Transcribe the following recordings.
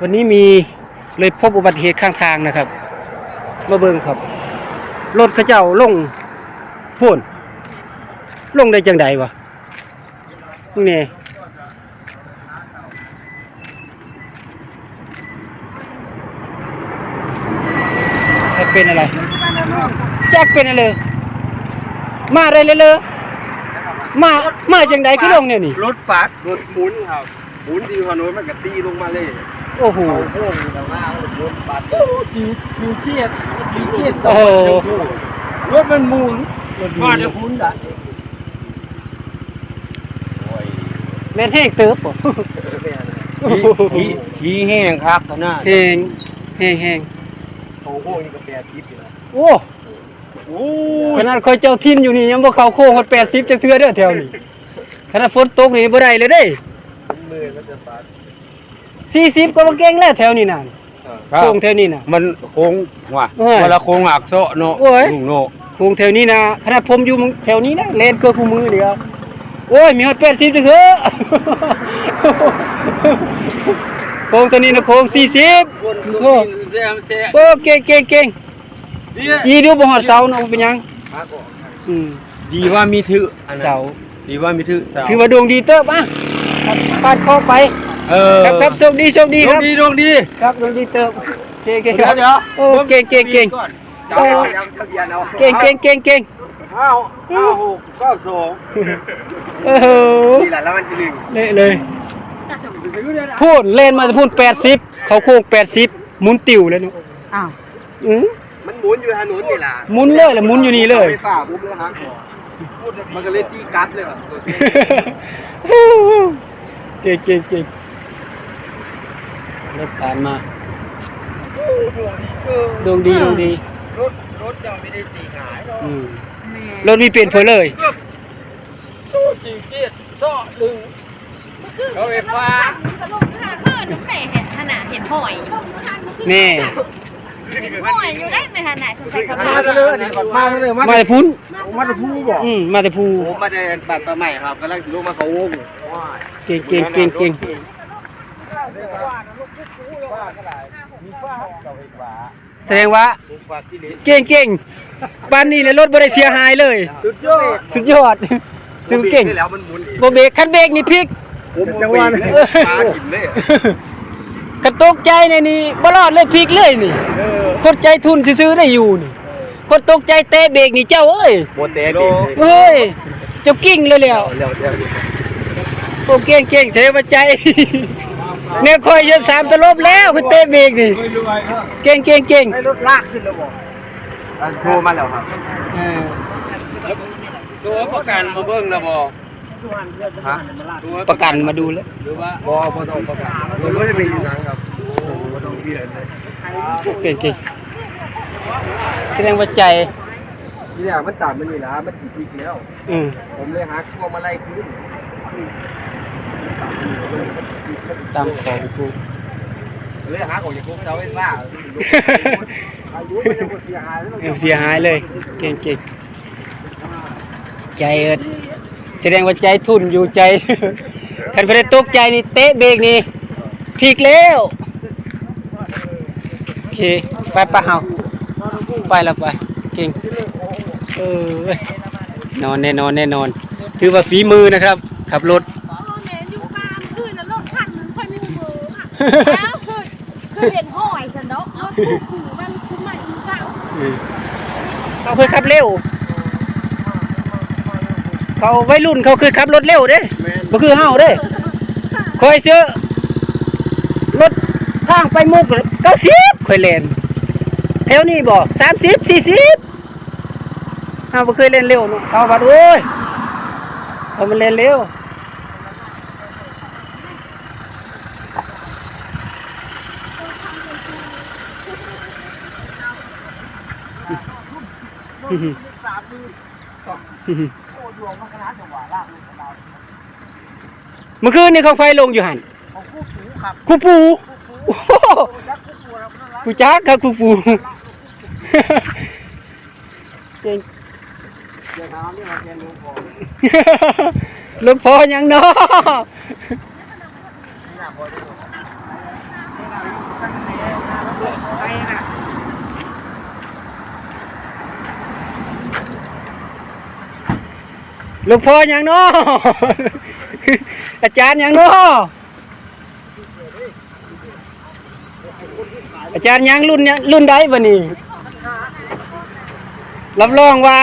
วันนี้มีเลยพบอุบัติเหตุข้างทางนะครับ มาเบิ่งครับ รถเขาเจ้าลงพ่นลงได้จังใดวะนี่เป็นอะไรแจ็คเป็นอะไร มาได้เลยเลยมา มาจังใดขึ้นลงเนี่ยนี่ รถปัดรถหมุนครับหมุนดีพอโน้นมันก็ตีลงมาเลย โอ้โหเอาโค้งแต่ว่ารถปัดอยู่เครียดอยู่เครียดโอ้โหรถมันหมุนว่าจะพุนอะแม่นแห้งเติบบ่ขี้ขี้แห้งครับขนาดแห้งแห้งแห้งโอ้โค้งนี่ก็แปดทิพย์อยู่นะโอ้โอ้ขนาดคอยเจ้าทินอยู่นี่ยังบ่เข้าโค้งฮอด80จักเทื่อเด้อแถวนี้ขนาดฝนตกนี่บ่ได้เลยเด้มือก็จะปัด 40ก็บ่เก่งแล้วแถวนี้น่ะครับโค้งแถวนี้น่ะ มันโค้งว่ะโอ้ยเวลาโค้งหักโซะเนาะโอ้ย ลุงเนาะโค้งแถวนี้น่ะขนาดผมอยู่แถวนี้นะเลนเกือบคู่มือเดียวโอ้ยมีฮอด80จักเทื่อโค้งตัวนี้น่ะโค้ง40คนโอ้เสียเสียโอ้เก่งเก่งเก่งเนี่ยยีเดูบ่ฮอดเสาเนาะบ่เป็นหยังปัดออกอืมดีว่ามีถืออันนั้นเสาดีว่ามีถือเสา ถือว่าดวงดีเติบอะปาดคอไป เออครับครับโชคดีโชคดีดควรังบดีดวงดีครับดวงดีเติบเก่งเก่งเดี๋ยวเดี๋ยวโอ้เก่งเก่งเก่งจับเอาจับทะเบียนเอาเก่งเก่งเก่งเก่งห้าห้าหกเก้าสองโอ้โหนี่แหละแล้วมันที่หนึ่งเละเลยพูดเล่นมาจะพูดแปดสิบเขาโค้งแปดสิบหมุนติ่วเลยเนาะอ้าวอือมันหมุนอยู่ถนนนี่แหละหมุนเลยแหละหมุนอยู่นี่เลย ไฟฟ้าปุ๊บเลยฮะมันก็เลยตีกลับเลยว่ะ เก่งเก่งเก่ง รถผ่านมาดวงดีดวงดี รถรถจะไม่ได้ตีหายหรอกอืมรถมีเปลี่ยนเพลเลย ตู้จีเกียดโซะดึงเขาไฟฟ้าสรุปค่ะเมื่อน้ำแม่เห็นขนาดเห็นหอยนี่หอยอยู่ได้ในขนาดคุณใส่กระมาเป๋าเลยมาเลยมามาแต่พุ้นมาจะพูดบอกอืมมาแต่พูผมมาได้ตัดตัวใหม่ครับกำลังลงมาเขาวงเก่งเก่งเก่งเก่ง แสดงว่าเก่งเก่งปานนี้เลยรถบ่ได้เสียหายเลย สุดยอดสุดยอดสุดเก่งแล้วมันหมุนเองบ่เบรกคันเบรกนี่พลิกผมจังหวะนี้ปลาหินเลยกระตกใจในนี่บ่รอดเลยพลิกเลยนี่คนใจทุนซื้อๆได้อยู่นี่คนตกใจเตะเบรกนี่เจ้าเอ้ยโมเตะดิเฮ้ยเจ้ากิ้งเลยแล้วเร็วเร็วโอ้เก่งเก่งเสียว่าใจ เนี่ยคอยจะสามตลบแล้วคือเตะเบรกนี่เก่งเก่งเก่งให้รถลากขึ้นแล้วบอกโทรมาแล้วครับเออตัวประกันมาเบิ้งแล้วบอฮะประกันมาดูแล้วหรือว่าบอบอต้องประกันผมไม่ได้ไปอยู่นังครับโอ้บอต้องเปลี่ยนเลยเก่งเก่งแสดงว่าใจทีแรกมันจับมันนี่นะมันติดอีกแล้วอืมผมเลยหาพวงมาลัยคืน ตามของกูเลยหาของอย่างพวกเราเป็นว่าอายุมันยังเสียหายแล้วเออเสียหายเลย เก่งเก่งใจเอิดแสดงว่าใจทุนอยู่ใจคันไปได้ตกใจนี่เตะเบรกนี่พลิกแล้วโอเคไปปะเฮาไปแล้วไปเก่งเออเว้ยนอนแน่นอนแน่นอน ถือว่าฝีมือนะครับ ขับรถ ค่ะแล้วคือคือเห็นหอยฉันเนาะรถคู่ขู่มันคือมันอยู่กลางเขาเคยขับเร็ว เขาวัยรุ่นเขาเคยขับรถเร็วเด้บ่คือเฮาเด้คอยซื้อรถทางไปมุกเก้าสิบคอยเล่นแถวนี้บ่สามสิบสี่สิบเฮาบ่เคยเล่นเร็วเนาะเขาบัดโอ้ยเขามันเล่นเร็ว เมื่อคืนนี่เขาไฟลงอยู่หันครูปูโอ้โหกูจักครับครูปูเก่งเดี๋ยวถามนี่มาเรียนรู้ของหลวงพ่อยังเนาะนี่น่าพอได้ ลูกพ่อหยังเนาะอาจารย์หยังเนาะอาจารย์หยังรุ่นหยังรุ่นใดบ่นี่รับรองว่า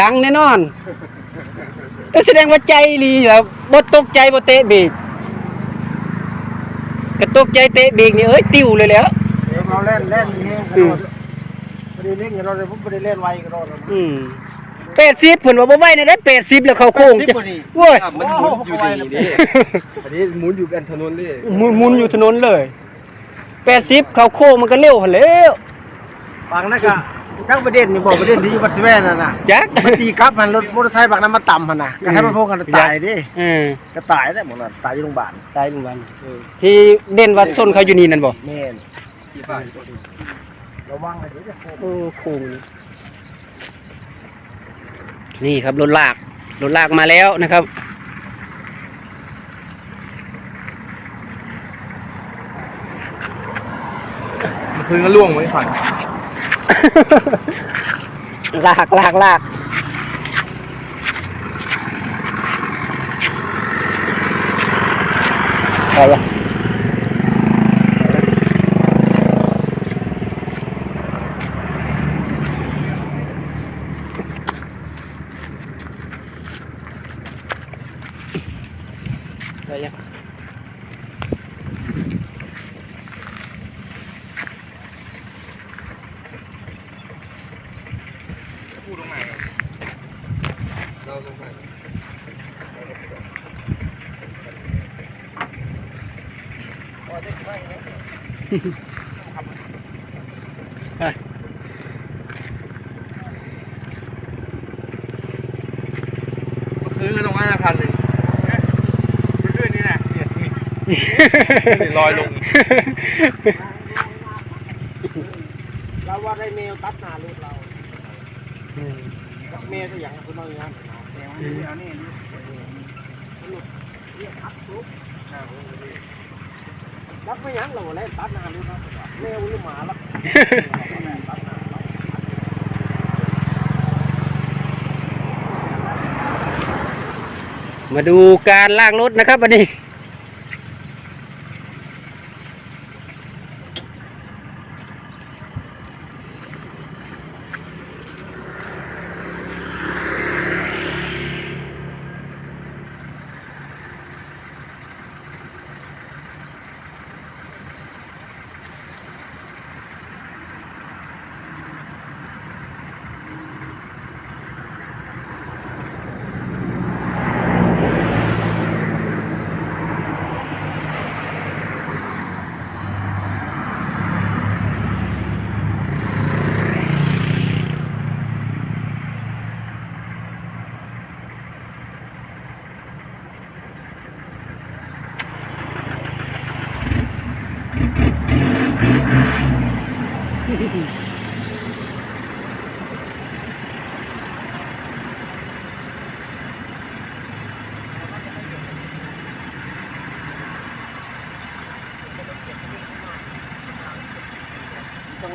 ดังแน่นอนก็แสดงว่าใจดีแล้วบ่ตกใจบ่เตะเบรกก็ตกใจเตะเบรกนี่เอ้ยติวเลยแหล้วเดี๋ยวเราเล่นเล่นแห้งกระโดดไม่ได้เล่นกันเราเลยผมไม่ได้เล่นไวกระโดดอืม 80เพิ่นว่าบ่ไหวนะได้80แล้วเข้าโค้งจะโว้ยมันหมุนอยู่ดีดิอันนี้หมุนอยู่กันถนนเลยหมุนหมุนอยู่ถนนเลย80เข้าโค้งมันก็เร็วหั่นแหล้วบางนั่นก็ทั้งประเด็นนี่บอกประเด็นที่อยู่บัตรแว่นั่นน่ะจักมันตีกลับมันรถมอเตอร์ไซค์บางนั้นมาต่ำมันน่ะก็ให้มันพงกันตายดิเออก็ตายได้หมดน่ะตายอยู่โรงพยาบาลตายเมื่อวันที่เด่นว่าส้นเขาอยู่นี่นั่นบ่แม่นที่บ้านระวังเลยเดี๋ยวจะโคตรโอ้โค้ง นี่นี่ครับรถลากรถลากมาแล้วนะครับพื้นก็ล่วงไว้ก่อนลากลากลากไปละไปละ เราลงไป ไปซื้อตรงนั้นพันหนึ่งซื้อนี่แหละเนี่ยนี่ลอยลง เราว่าได้แมวตัดหน้ารถเราแมวตัวอย่างคุณเอาอย่างนั้นแมวนี่รับ รับไม่ยั้งเราเลยตัดนานเลยครับแมวหรือหมาล่ะมาดูการลากรถนะครับวันนี้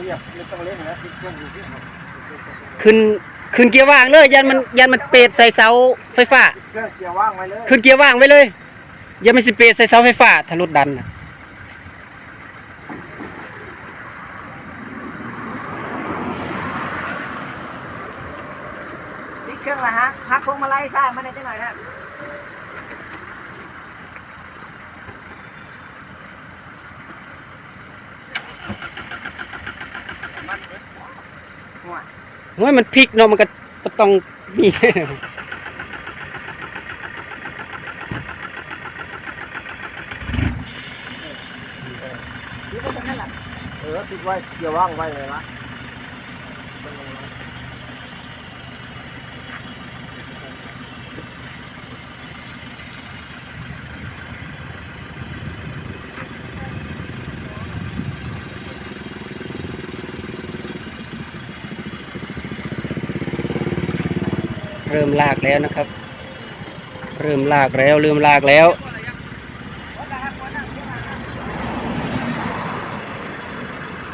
เรียกไม่ต้องเล่นนะติดเครื่องอยู่ที่เขาขึ้นขึ้นเกียร์ว่างเลยยันมันยันมันเปรตใส่เสาไฟฟ้าเครื่องเกียร์ว่างไว้เลยขึ้นเกียร์ว่างไว้เลยอย่ามันสิเปรตใส่เสาไฟฟ้าถ้ารถดันน่ะติดเครื่องละฮะฮักพวงมาลัยสร้างมาได้จังหน่อยนะ โอ้ยมันพลิกเนาะมันก็ก็ต้องมีเออติดไว้เกี่ยวว่างไว้เลยนะ เริ่มลากแล้วนะครับ เริ่มลากแล้วเริ่มลากแล้ว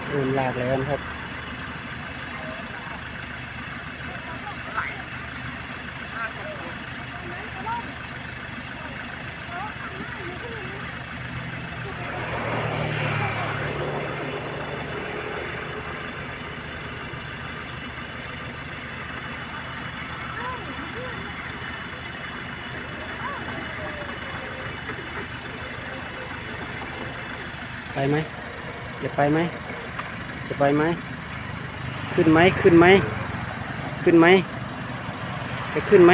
เริ่มลากแล้วนะครับ ไปไหมจะไปไหมจะไปไหมขึ้นไหมขึ้นไหมขึ้นไหมจะขึ้นไหม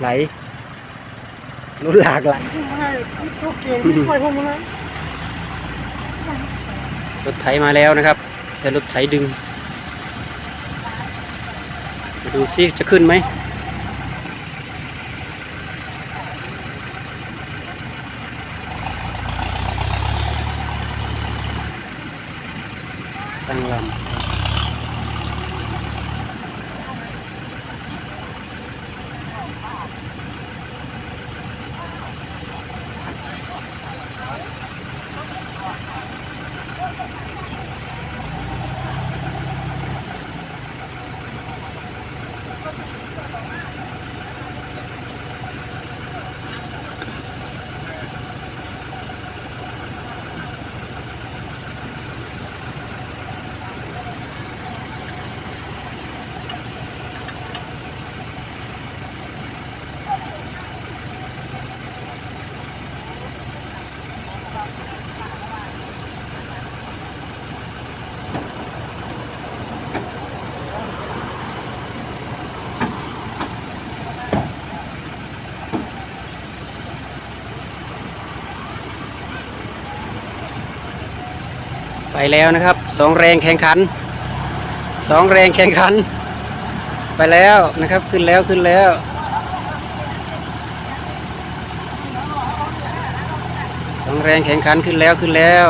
ไหลรถหลากไหลรถไถมาแล้วนะครับใส่รถไถดึง ดูซิจะขึ้นไหมตั้งลำ ไปแล้วนะครับสองแรงแข่งขันสองแรงแข่งขัน ไปแล้วนะครับขึ้นแล้วขึ้นแล้วสองแรงแข่งขันขึ้นแล้วขึ้นแล้ว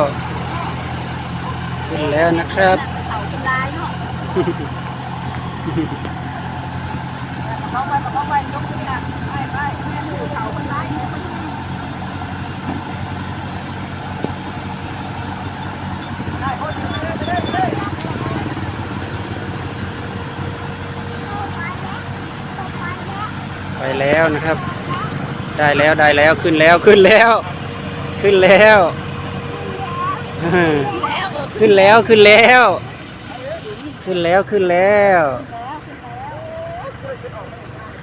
ขึ้นแล้วนะครับเขาไปเขาไปยกขึ้นอะไปไปแม่ดูเขาเป็นลายเนี่ยมัน ไปแล้วนะครับ ได้แล้วได้แล้วขึ้นแล้วขึ้นแล้ว ขึ้นแล้ว ขึ้นแล้วขึ้นแล้ว ขึ้นแล้วขึ้นแล้ว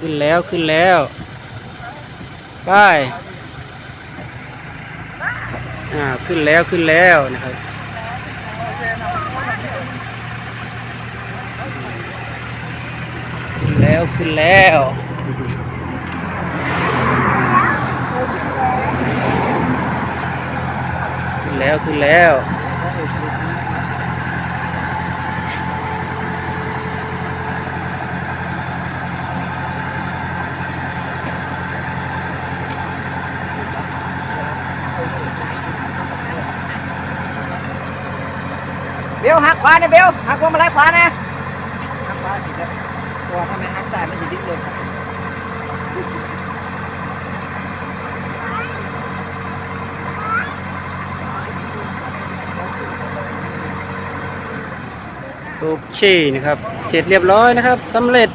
ขึ้นแล้วขึ้นแล้วไปอ่าขึ้นแล้วขึ้นแล้วนะครับ ขึ้นแล้วขึ้นแล้วขึ้นแล้วขึ้นแล้วเบลหักขวาเนี่ยเบลหักพวงมาลัยขวานะหักขวาสิครับ ตัวทำไมฮักซ้ายมันจะดิ้นเลยครับโอเคนะครับ เสร็จเรียบร้อยนะครับสำเร็จ